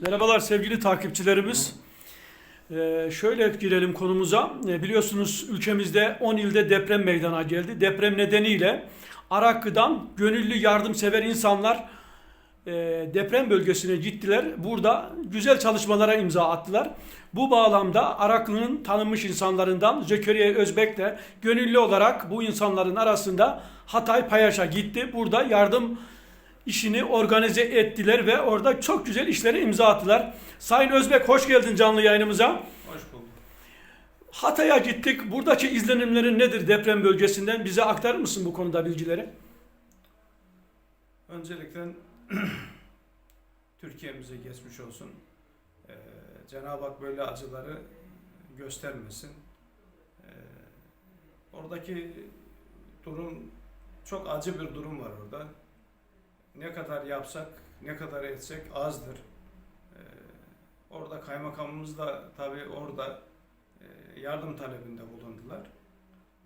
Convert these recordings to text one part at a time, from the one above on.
Merhabalar sevgili takipçilerimiz. Ee, şöyle girelim konumuza. Ee, biliyorsunuz ülkemizde 10 ilde deprem meydana geldi. Deprem nedeniyle Araklı'dan gönüllü yardımsever insanlar e, deprem bölgesine gittiler. Burada güzel çalışmalara imza attılar. Bu bağlamda Araklı'nın tanınmış insanlarından Zekeriya Özbek de gönüllü olarak bu insanların arasında Hatay Payaş'a gitti. Burada yardım işini organize ettiler ve orada çok güzel işlere imza attılar. Sayın Özbek hoş geldin canlı yayınımıza. Hoş bulduk. Hatay'a gittik. Buradaki izlenimlerin nedir deprem bölgesinden? Bize aktarır mısın bu konuda bilgileri? Öncelikle Türkiye'mize geçmiş olsun. Ee, Cenab-ı Hak böyle acıları göstermesin. Ee, oradaki durum çok acı bir durum var orada. Ne kadar yapsak, ne kadar etsek azdır. Ee, orada kaymakamımız da tabii orada e, yardım talebinde bulundular.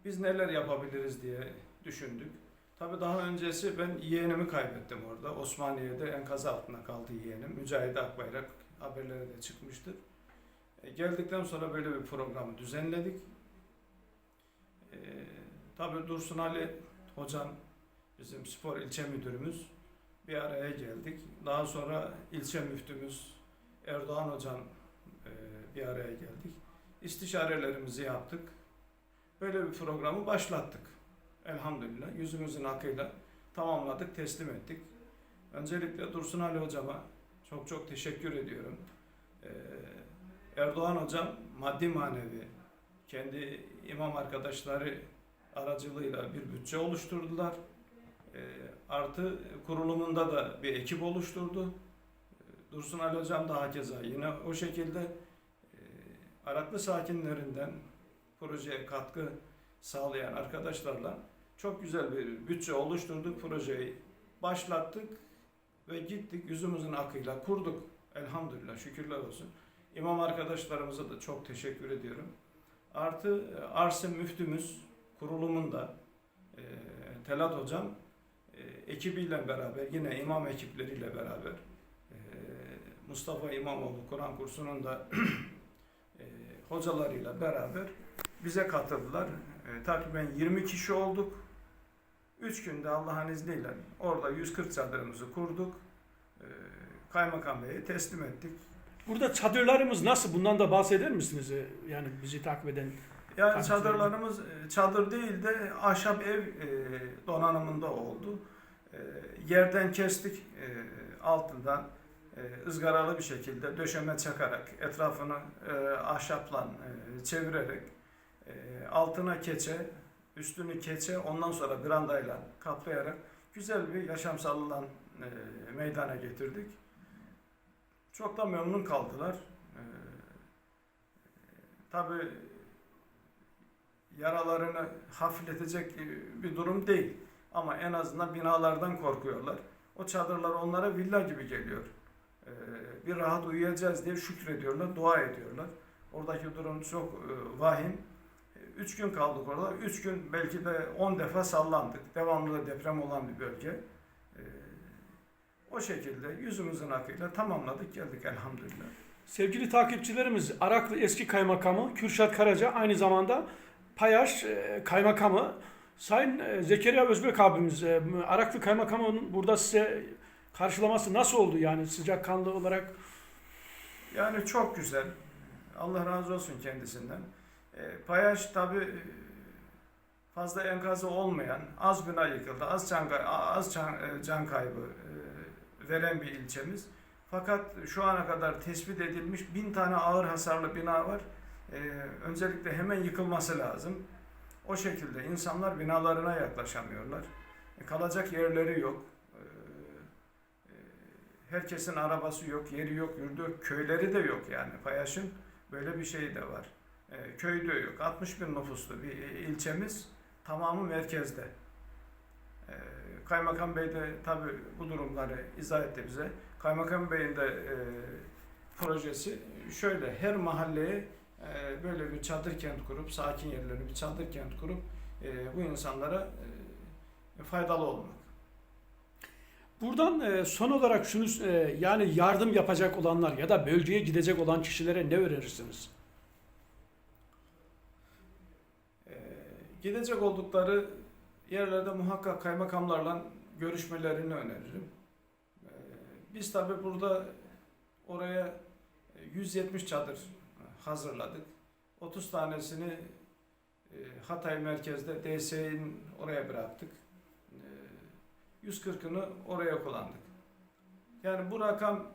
Biz neler yapabiliriz diye düşündük. Tabii daha öncesi ben yeğenimi kaybettim orada. Osmaniye'de enkaz altında kaldı yeğenim. Mücahit Akbayrak haberlere de çıkmıştır. E, geldikten sonra böyle bir programı düzenledik. E, tabii Dursun Ali hocam bizim spor ilçe müdürümüz bir araya geldik. Daha sonra ilçe müftümüz Erdoğan hocam e, bir araya geldik. İstişarelerimizi yaptık. Böyle bir programı başlattık. Elhamdülillah yüzümüzün akıyla tamamladık, teslim ettik. Öncelikle Dursun Ali hocama çok çok teşekkür ediyorum. Ee, Erdoğan hocam maddi manevi kendi imam arkadaşları aracılığıyla bir bütçe oluşturdular. Ee, artı kurulumunda da bir ekip oluşturdu. Ee, Dursun Ali hocam da hakeza yine o şekilde e, Araklı sakinlerinden projeye katkı sağlayan arkadaşlarla çok güzel bir bütçe oluşturduk, projeyi başlattık ve gittik yüzümüzün akıyla kurduk. Elhamdülillah şükürler olsun. İmam arkadaşlarımıza da çok teşekkür ediyorum. Artı e, Arsin müftümüz kurulumunda e, Telat hocam ekibiyle beraber yine imam ekipleriyle beraber e, Mustafa İmamoğlu Kur'an kursunun da e, hocalarıyla beraber bize katıldılar. E, takriben 20 kişi olduk. 3 günde Allah'ın izniyle orada 140 çadırımızı kurduk. E, Kaymakam Bey'e teslim ettik. Burada çadırlarımız nasıl? Bundan da bahseder misiniz? Ee, Yani bizi takip eden. Yani çadırlarımız e, çadır değil de ahşap ev e, donanımında oldu. E, yerden kestik e, altından e, ızgaralı bir şekilde döşeme çakarak etrafını ahşapla çevirerek altına keçe, üstünü keçe ondan sonra brandayla kaplayarak güzel bir yaşamsal e, meydana getirdik. Çok da memnun kaldılar. Tabii yaralarını hafifletecek bir durum değil. Ama en azından binalardan korkuyorlar. O çadırlar onlara villa gibi geliyor. Ee, bir rahat uyuyacağız diye şükrediyorlar, dua ediyorlar. Oradaki durum çok e, vahim. Üç gün kaldık orada. Üç gün belki de on defa sallandık. Devamlı da deprem olan bir bölge. Ee, O şekilde yüzümüzün akıyla tamamladık geldik elhamdülillah. Sevgili takipçilerimiz Araklı eski kaymakamı Kürşat Karaca aynı zamanda Payaş e, kaymakamı Sayın e, Zekeriya Özbek abimiz e, Araklı kaymakamının burada size karşılaması nasıl oldu yani sıcakkanlı olarak? Yani çok güzel. Allah razı olsun kendisinden. E, Payaş tabi fazla enkazı olmayan, az bina yıkıldı, az can, az can, e, can kaybı e, veren bir ilçemiz. Fakat şu ana kadar tespit edilmiş bin tane ağır hasarlı bina var. E, öncelikle hemen yıkılması lazım. O şekilde insanlar binalarına yaklaşamıyorlar. E, kalacak yerleri yok. E, e, herkesin arabası yok, yeri yok, yurdu köyleri de yok yani. Payaş'ın böyle bir şeyi de var. E, köyde yok. 60 bin nüfuslu bir ilçemiz tamamı merkezde. E, Kaymakam Bey de tabi bu durumları izah etti bize. Kaymakam Bey'in de e, projesi şöyle her mahalleye e, böyle bir çadır kent kurup sakin yerleri bir çadır kent kurup e, bu insanlara e, faydalı olmak. Buradan e, son olarak şunu e, yani yardım yapacak olanlar ya da bölgeye gidecek olan kişilere ne önerirsiniz? Ee, gidecek oldukları yerlerde muhakkak kaymakamlarla görüşmelerini öneririm. Ee, biz tabi burada oraya e, 170 çadır hazırladık. 30 tanesini e, Hatay merkezde DSİ'nin oraya bıraktık. Ee, 140'ını oraya kullandık. Yani bu rakam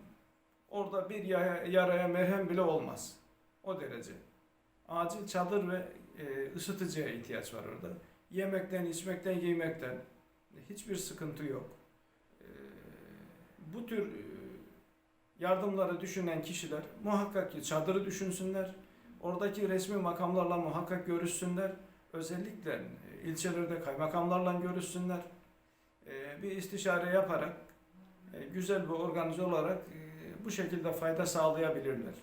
orada bir yaraya merhem bile olmaz. O derece. Acil çadır ve e, ısıtıcıya ihtiyaç var orada. Yemekten, içmekten, giymekten hiçbir sıkıntı yok. E, bu tür e, yardımları düşünen kişiler muhakkak ki çadırı düşünsünler. Oradaki resmi makamlarla muhakkak görüşsünler. Özellikle e, ilçelerde kaymakamlarla görüşsünler. E, bir istişare yaparak e, güzel bir organize olarak bu şekilde fayda sağlayabilirler.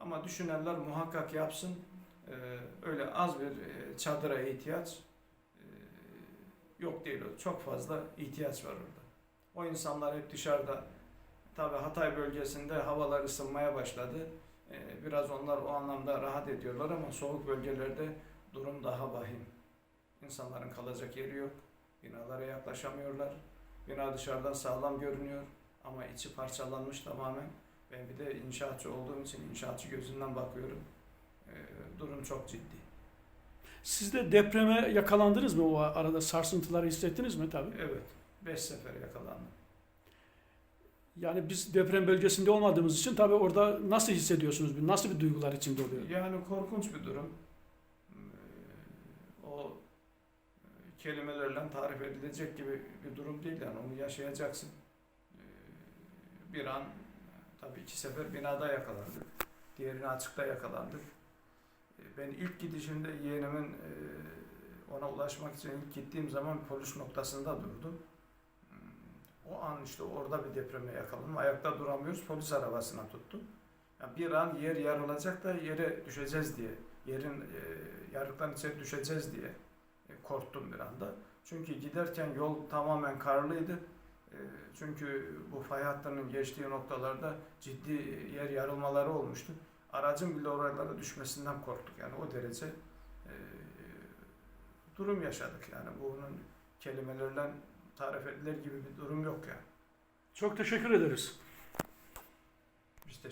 Ama düşünenler muhakkak yapsın. Öyle az bir çadıra ihtiyaç yok değil. Çok fazla ihtiyaç var orada. O insanlar hep dışarıda. Tabi Hatay bölgesinde havalar ısınmaya başladı. Ee, biraz onlar o anlamda rahat ediyorlar ama soğuk bölgelerde durum daha vahim. İnsanların kalacak yeri yok. Binalara yaklaşamıyorlar. Bina dışarıdan sağlam görünüyor ama içi parçalanmış tamamen. Ben bir de inşaatçı olduğum için inşaatçı gözünden bakıyorum. Ee, durum çok ciddi. Siz de depreme yakalandınız mı o arada sarsıntıları hissettiniz mi tabii? Evet, 5 sefer yakalandım. Yani biz deprem bölgesinde olmadığımız için tabii orada nasıl hissediyorsunuz? Nasıl bir duygular içinde oluyor? Yani korkunç bir durum. Ee, O e, kelimelerle tarif edilecek gibi bir durum değil yani onu yaşayacaksın. Ee, Bir an tabii iki sefer binada yakalandık. Diğerini açıkta yakalandık. Ee, Ben ilk gidişimde yeğenimin e, ona ulaşmak için ilk gittiğim zaman polis noktasında durdum. O an işte orada bir depreme yakalandım. Ayakta duramıyoruz. Polis arabasına tuttum. Ya bir an yer yarılacak da yere düşeceğiz diye, yerin e, yarıktan içeri düşeceğiz diye e, korktum bir anda. Çünkü giderken yol tamamen karlıydı. E, çünkü bu fay hattının geçtiği noktalarda ciddi yer yarılmaları olmuştu. Aracın bile oralara düşmesinden korktuk. Yani o derece e, durum yaşadık. Yani bunun kelimelerle tarif edilir gibi bir durum yok yani. Çok teşekkür ederiz.